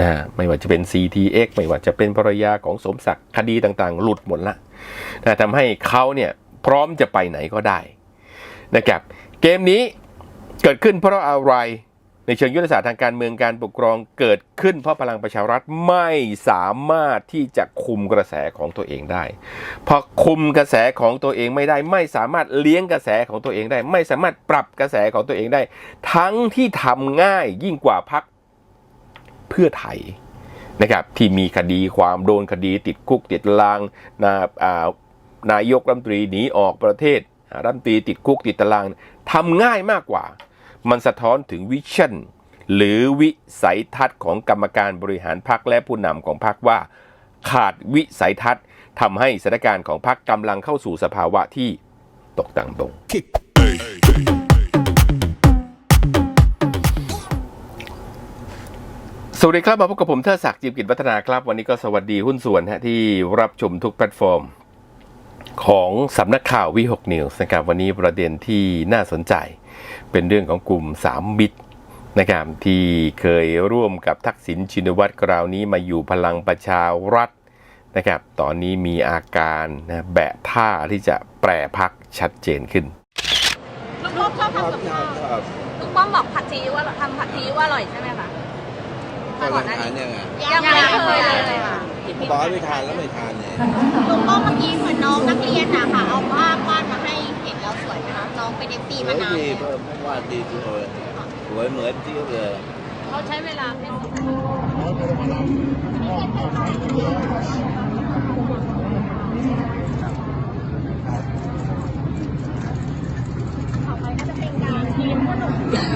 นะไม่ว่าจะเป็น CTX ไม่ว่าจะเป็นภรรยาของสมศักดิ์คดีต่างๆ หลุดหมดละนะทำให้เขาเนี่ยพร้อมจะไปไหนก็ได้นะครับเกมนี้เกิดขึ้นเพราะอะไรในเชิงยุทธศาสตร์ทางการเมืองการปกครองเกิดขึ้นเพราะพลังประชารัฐไม่สามารถที่จะคุมกระแสของตัวเองได้ พอคุมกระแสของตัวเองไม่ได้ ไม่สามารถเลี้ยงกระแสของตัวเองได้ ไม่สามารถปรับกระแสของตัวเองได้ ทั้งที่ทำง่ายยิ่งกว่าพัก เพื่อไทยนะครับที่มีคดีความโดนคดีติดคุกติดลางนาานายกรัฐมนตรีหนีออกประเทศรัฐมนตรีติดคุกติดตารางทำง่ายมากกว่า มันสะท้อนถึงวิชั่น หรือวิสัยทัศน์ของกรรมการบริหารพรรคและผู้นำของพรรคว่า ขาดวิสัยทัศน์ทำให้สถานการณ์ของพรรคกำลังเข้าสู่สภาวะที่ตกต่ำลง สวัสดีครับมาพบกับผมเทอศักดิ์จิมกิจวัฒนาครับ วันนี้ก็สวัสดีหุ้นส่วนฮะที่รับชมทุกแพลตฟอร์ม ของสำนักข่าววิหกนิวส์นะครับวันนี้ประเด็นที่น่าสนใจ เป็นเรื่องของกลุ่มสามมิตรนะครับที่เคยร่วมกับทักษิณชินวัตรคราวนี้มาอยู่พลังประชารัฐนะครับตอนนี้มีอาการนะแบะท่าที่จะแปรพักชัดเจนขึ้นลุงป้อมชอบทำกับข้าวลุงป้อมบอกผัดซีอิ๊วว่าทำผัดซีอิ๊วอร่อยใช่ไหมคะ ก็รังทานยังไงยังไม่เคยเลยค่ะบอกให้ไม่ทานแล้วไม่ทานเนี่ยลุงโป้เมื่อกี้เหมือนน้องนักเรียนนะคะเอาภาพวาดมาให้เห็นแล้วสวยไหมคะน้องเป็นเอฟซีสวมายนานดีแล้วเพิ่มวาดดีทุกเลยสวยเหมือนที่เลยเขาใช้เวลาเป็นทาน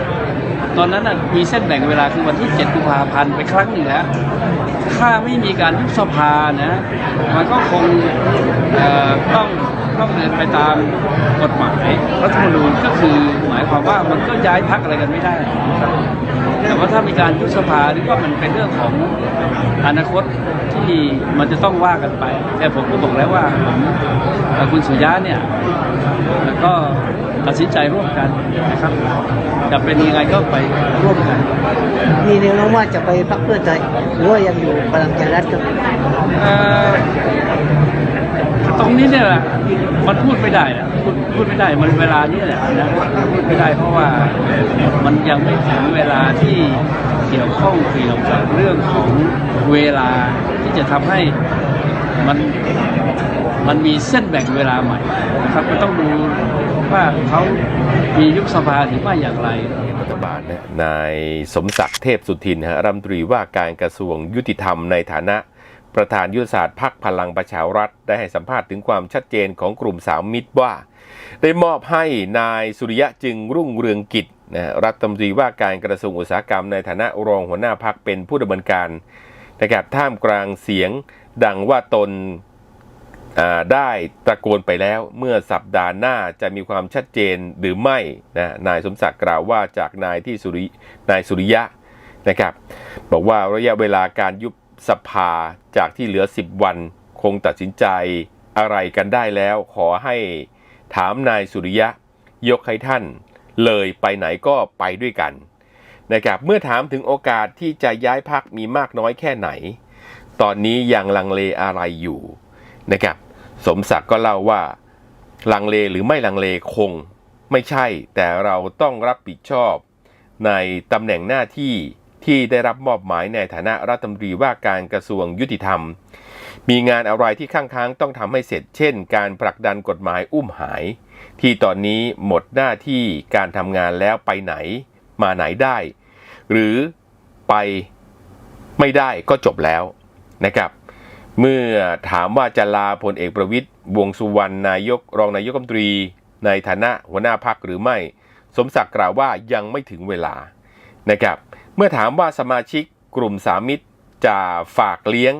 ตอนนั้นน่ะมีเส้นแบ่งเวลาคือวันที่ 7 กุมภาพันธ์ไปครั้งหนึ่งแล้ว ถ้าไม่มีการยุบสภานะ มันก็คงต้องต้องเดินไปตามกฎหมายรัฐธรรมนูญก็คือหมายความว่ามันก็ย้ายพักอะไรกันไม่ได้แต่ว่าถ้ามีการยุบสภานี่ก็มันเป็นเรื่องของอนาคตที่มันจะต้องว่ากันไป แต่ผมก็บอกแล้วว่าผมคุณสุยะเนี่ยแล้วก็ ตัดสินใจร่วมกันนะครับจะเป็นยังไงก็ไปร่วมกัน มีแนวโน้มว่าจะไปพักเพื่อไทยหรือว่ายังอยู่พลังประชารัฐครับเอ่อตรงนี้เนี่ยมันพูดไม่ได้นะพูดพูดไม่ได้มันเวลานี้แหละนะพูดไม่ได้เพราะว่ามันยังไม่ถึงเวลาที่เกี่ยวข้องเกี่ยวกับเรื่องของเวลาที่จะทำให้มันมันมีเส้นแบ่งเวลาใหม่นะครับก็ต้องดู ว่าเขามียุบสภาหรือไม่อย่างไรรัฐบาลนะนายสมศักดิ์เทพสุทินฮะรัฐมนตรีว่าการกระทรวงยุติธรรมในฐานะประธานยุทธศาสตร์พักพลังประชารัฐ ได้ให้สัมภาษณ์ถึงความชัดเจนของกลุ่มสามมิตรว่า ได้มอบให้นายสุริยะจึงรุ่งเรืองกิจนะรัฐมนตรีว่าการกระทรวงอุตสาหกรรมในฐานะรองหัวหน้าพักเป็นผู้ดำเนินการนะครับท่ามกลางเสียงดังว่าตน ได้ตะโกนไปแล้วเมื่อสัปดาห์หน้าจะมีความชัดเจนหรือไม่นะนายสมศักดิ์กล่าวว่าจากนายที่สุรินายสุริยะนะครับบอกว่าระยะเวลาการยุบสภาจากที่เหลือ 10 วันคงตัดสินใจอะไรกันได้แล้ว ขอให้ถามนายสุริยะยกให้ท่านเลยไปไหนก็ไปด้วยกันนะครับเมื่อถามถึงโอกาสที่จะย้ายพักมีมากน้อยแค่ไหน ตอนนี้ยังลังเลอะไรอยู่ นะครับ สมศักดิ์ก็เล่าว่า ลังเลหรือไม่ลังเลคงไม่ใช่ แต่เราต้องรับผิดชอบ ในตำแหน่งหน้าที่ที่ได้รับมอบหมายในฐานะรัฐมนตรีว่าการกระทรวงยุติธรรม มีงานอะไรที่ข้างค้างต้องทำให้เสร็จ เช่น การผลักดันกฎหมายอุ้มหาย ที่ตอนนี้หมดหน้าที่การทำงานแล้วไปไหน มาไหนได้ หรือไปไม่ได้ก็จบแล้วนะครับ เมื่อถามว่าจะลาพลเอกประวิตยวงสุวรรณนายกรองนายกรัฐมนตรี ในฐานะหัวหน้าพักหรือไม่ สมศักดิ์กล่าวว่ายังไม่ถึงเวลานะครับ เมื่อถามว่าสมาชิกกลุ่มสามมิตรจะฝากเลี้ยง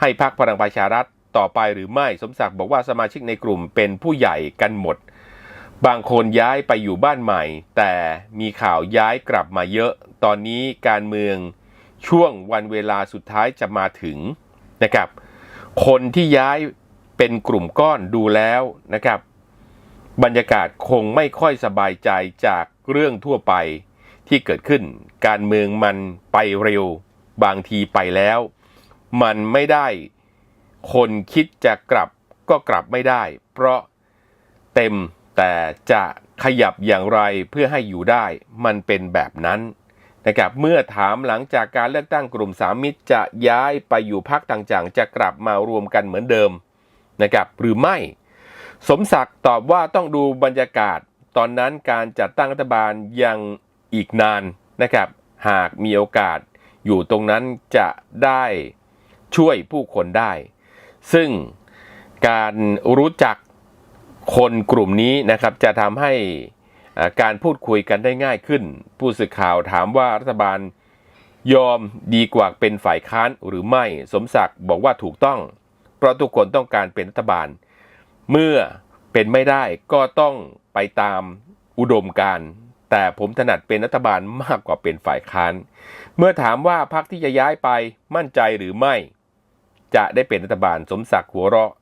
ให้พักพลังประชารัฐต่อไปหรือไม่สมศักดิ์บอกว่าสมาชิกในกลุ่มเป็นผู้ใหญ่กันหมด บางคนย้ายไปอยู่บ้านใหม่ แต่มีข่าวย้ายกลับมาเยอะ ตอนนี้การเมืองช่วงวันเวลาสุดท้ายจะมาถึง นะครับ คนที่ย้ายเป็นกลุ่มก้อนดูแล้วนะครับ บรรยากาศคงไม่ค่อยสบายใจจากเรื่องทั่วไปที่เกิดขึ้น การเมืองมันไปเร็ว บางทีไปแล้ว มันไม่ได้ คนคิดจะกลับก็กลับไม่ได้ เพราะเต็มแต่จะขยับอย่างไรเพื่อให้อยู่ได้ มันเป็นแบบนั้น นะครับเมื่อถามหลังจากการเลือกตั้งกลุ่มสามมิตรจะย้ายไปอยู่พักต่างๆ จะกลับมารวมกันเหมือนเดิมนะครับหรือไม่ สมศักดิ์ตอบว่าต้องดูบรรยากาศ ตอนนั้นการจัดตั้งรัฐบาลยังอีกนานนะครับหากมีโอกาสอยู่ตรงนั้นจะได้ช่วยผู้คนได้ ซึ่งการรู้จักคนกลุ่มนี้นะครับจะทำให้ การพูดคุยกันได้ง่ายขึ้น ผู้สื่อข่าวถามว่ารัฐบาลยอมดีกว่าเป็นฝ่ายค้านหรือไม่ สมศักดิ์บอกว่าถูกต้อง เพราะทุกคนต้องการเป็นรัฐบาล เมื่อเป็นไม่ได้ก็ต้องไปตามอุดมการแต่ผมถนัดเป็นรัฐบาลมากกว่าเป็นฝ่ายค้าน เมื่อถามว่าพรรคที่จะย้ายไปมั่นใจหรือไม่ จะได้เป็นรัฐบาลสมศักดิ์หัวเราะ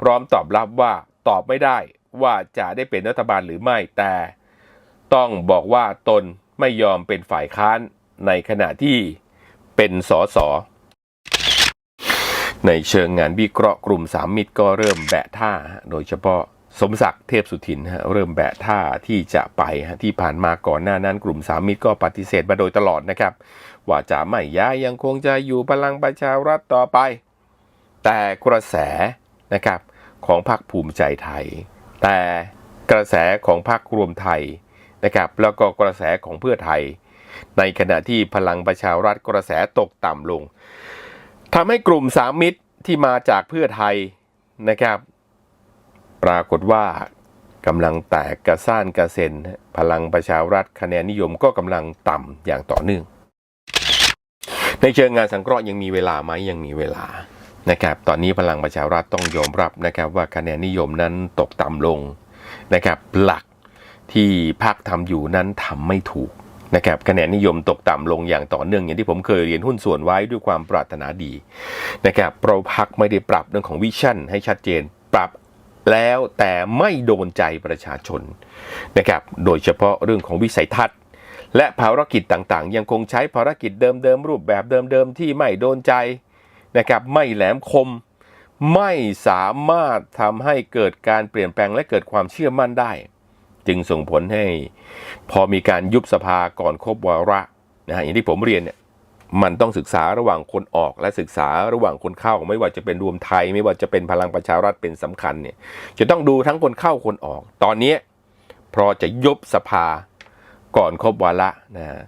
พร้อมตอบรับว่าตอบไม่ได้ว่าจะได้เป็นรัฐบาลหรือไม่แต่ ต้องบอกว่าตนไม่ยอมเป็นฝ่ายค้านในขณะที่เป็นสสในเชิงงานวิเคราะห์กลุ่มสามมิตรก็เริ่มแบะท่า โดยเฉพาะสมศักดิ์เทพสุทินฮะเริ่มแบะท่าที่จะไปที่ผ่านมาก่อนหน้านั้นกลุ่มสามมิตรก็ปฏิเสธมาโดยตลอดนะครับ ว่าจะไม่ย้ายยังคงจะอยู่พลังประชารัฐต่อไป แต่กระแสนะครับของพรรคภูมิใจไทย แต่กระแสของพรรครวมไทย นะครับแล้วก็กระแสของเพื่อไทย ในขณะที่พลังประชารัฐกระแสตกต่ำลงทำให้กลุ่มสามมิตรที่มาจากเพื่อไทยนะครับ ปรากฏว่ากำลังแตกกระซ่านกระเซ็น พลังประชารัฐคะแนนนิยมก็กำลังต่ำอย่างต่อเนื่อง ในเชิงงานสังเคราะห์ยังมีเวลาไหมยังมีเวลานะครับ ตอนนี้พลังประชารัฐต้องยอมรับนะครับว่าคะแนนนิยมนั้นตกต่ำลงนะครับ หลัก ที่พรรคทำอยู่นั้นทำไม่ถูกนะครับคะแนนนิยมตกต่ำลงอย่างต่อเนื่องอย่างที่ผมเคยเรียนหุ้นส่วนไว้ด้วยความปรารถนาดีนะครับเพราะพรรคไม่ได้ปรับเรื่องของวิชั่นให้ชัดเจนปรับแล้วแต่ไม่โดนใจประชาชนนะครับโดยเฉพาะเรื่องของวิสัยทัศน์ และภารกิจต่างๆ ยังคงใช้ภารกิจเดิมๆรูปแบบเดิมๆที่ไม่โดนใจนะครับไม่แหลมคม ไม่สามารถทำให้เกิดการเปลี่ยนแปลงและเกิดความเชื่อมั่นได้ จึงส่งผลให้พอมีการยุบสภาก่อนครบวาระนะฮะอย่างที่ผมเรียนเนี่ยมันต้องศึกษาระหว่างคนออกและศึกษาระหว่างคนเข้า ไม่ว่าจะเป็นรวมไทย ไม่ว่าจะเป็นพลังประชารัฐเป็นสำคัญเนี่ยจะต้องดูทั้งคนเข้าคนออก ตอนนี้พอจะยุบสภาก่อนครบวาระนะฮะ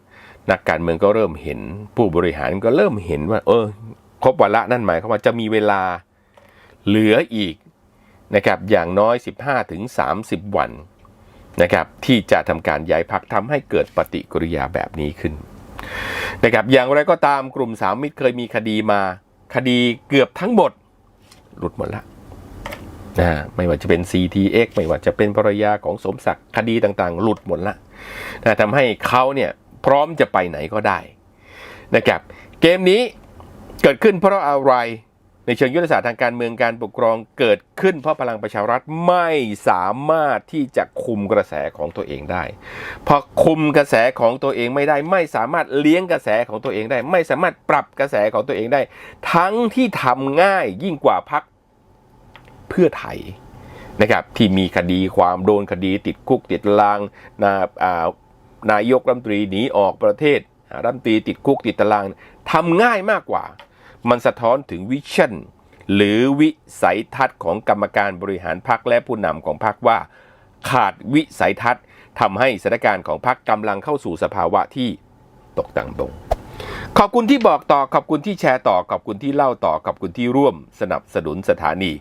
นักการเมืองก็เริ่มเห็น ผู้บริหารก็เริ่มเห็นว่า เออครบวาระนั่นหมายความว่าจะมีเวลาเหลืออีกนะครับอย่างน้อย 15-30ถึง30วัน นะครับที่จะทำการย้ายพักทำให้เกิดปฏิกิริยาแบบนี้ขึ้นนะครับอย่างไรก็ตามกลุ่มสามมิตรเคยมีคดีมา คดีเกือบทั้งหมด หลุดหมดละนะไม่ว่าจะเป็น CTX ไม่ว่าจะเป็นภรรยาของสมศักดิ์คดีต่างๆ หลุดหมดละนะทำให้เขาเนี่ยพร้อมจะไปไหนก็ได้นะครับเกมนี้เกิดขึ้นเพราะอะไร ในเชิงยุทธศาสตร์ทางการเมืองการปกครองเกิดขึ้นเพราะพลังประชารัฐไม่สามารถที่จะคุมกระแสของตัวเองได้ พอคุมกระแสของตัวเองไม่ได้ ไม่สามารถเลี้ยงกระแสของตัวเองได้ ไม่สามารถปรับกระแสของตัวเองได้ ทั้งที่ทำง่ายยิ่งกว่าพักเพื่อไทยนะครับที่มีคดีความโดนคดีติดคุกติดตารางนาานายกรัฐมนตรีหนีออกประเทศรัฐมนตรีติดคุกติดตารางทำง่ายมากกว่า มันสะท้อนถึงวิชั่น หรือวิสัยทัศน์ของกรรมการบริหารพรรคและผู้นำของพรรคว่า ขาดวิสัยทัศน์ทำให้สถานการณ์ของพรรคกำลังเข้าสู่สภาวะที่ตกต่ำลงขอบคุณที่บอกต่อ ขอบคุณที่แชร์ต่อ ขอบคุณที่เล่าต่อ ขอบคุณที่ร่วมสนับสนุนสถานี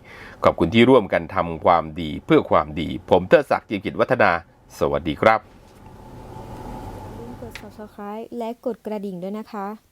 ขอบคุณที่ร่วมกันทำความดีเพื่อความดี ผมเทอศักดิ์จิกิจวัฒนา สวัสดีครับ กด subscribe และกดกระดิ่งด้วยนะคะ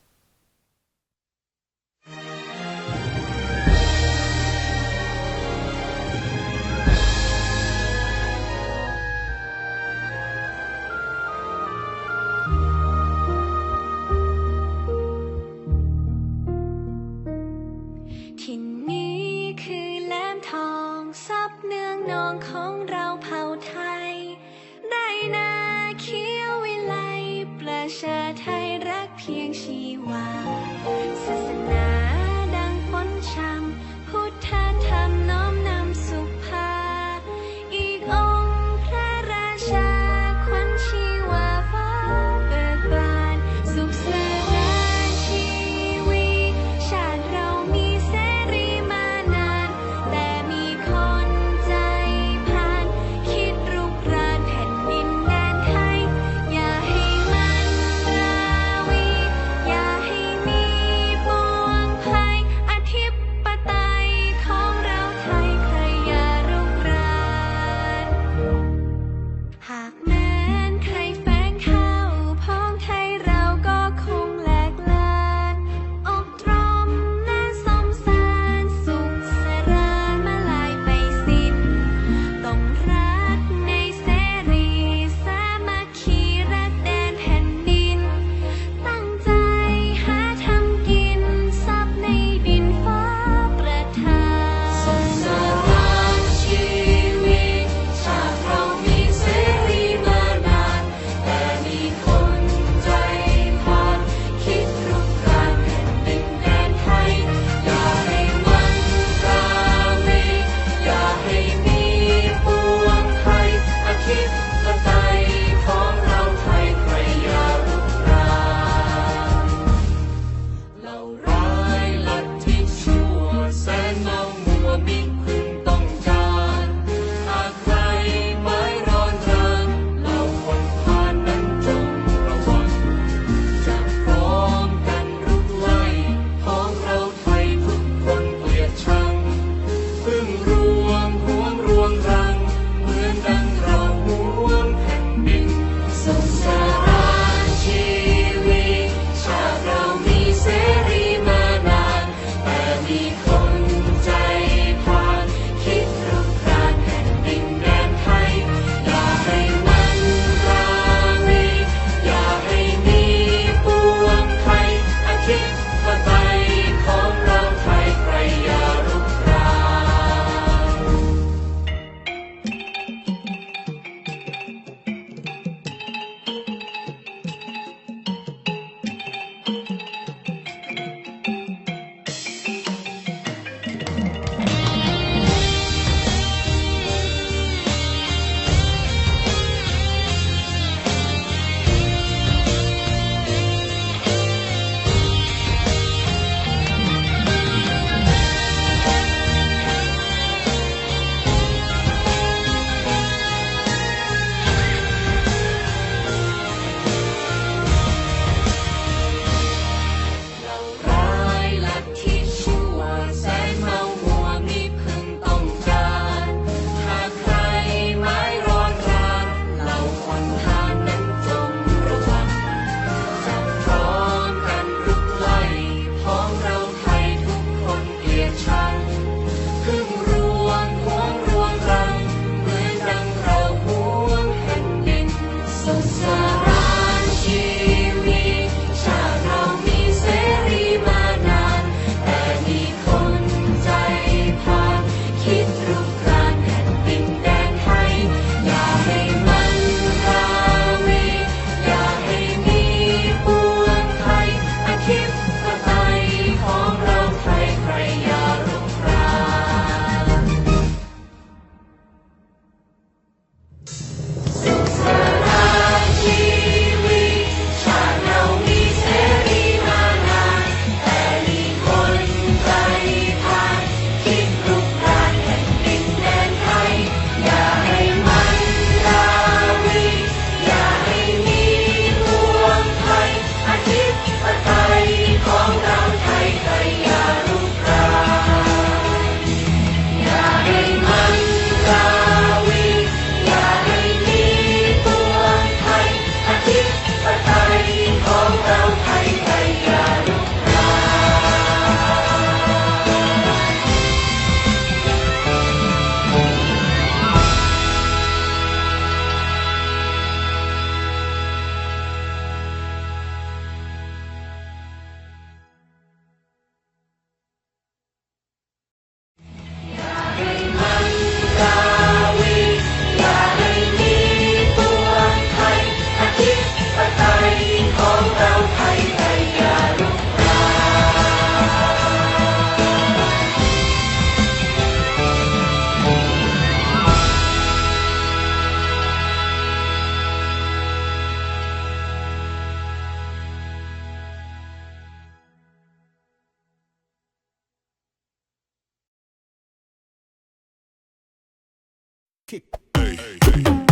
kick. Hey, hey, hey.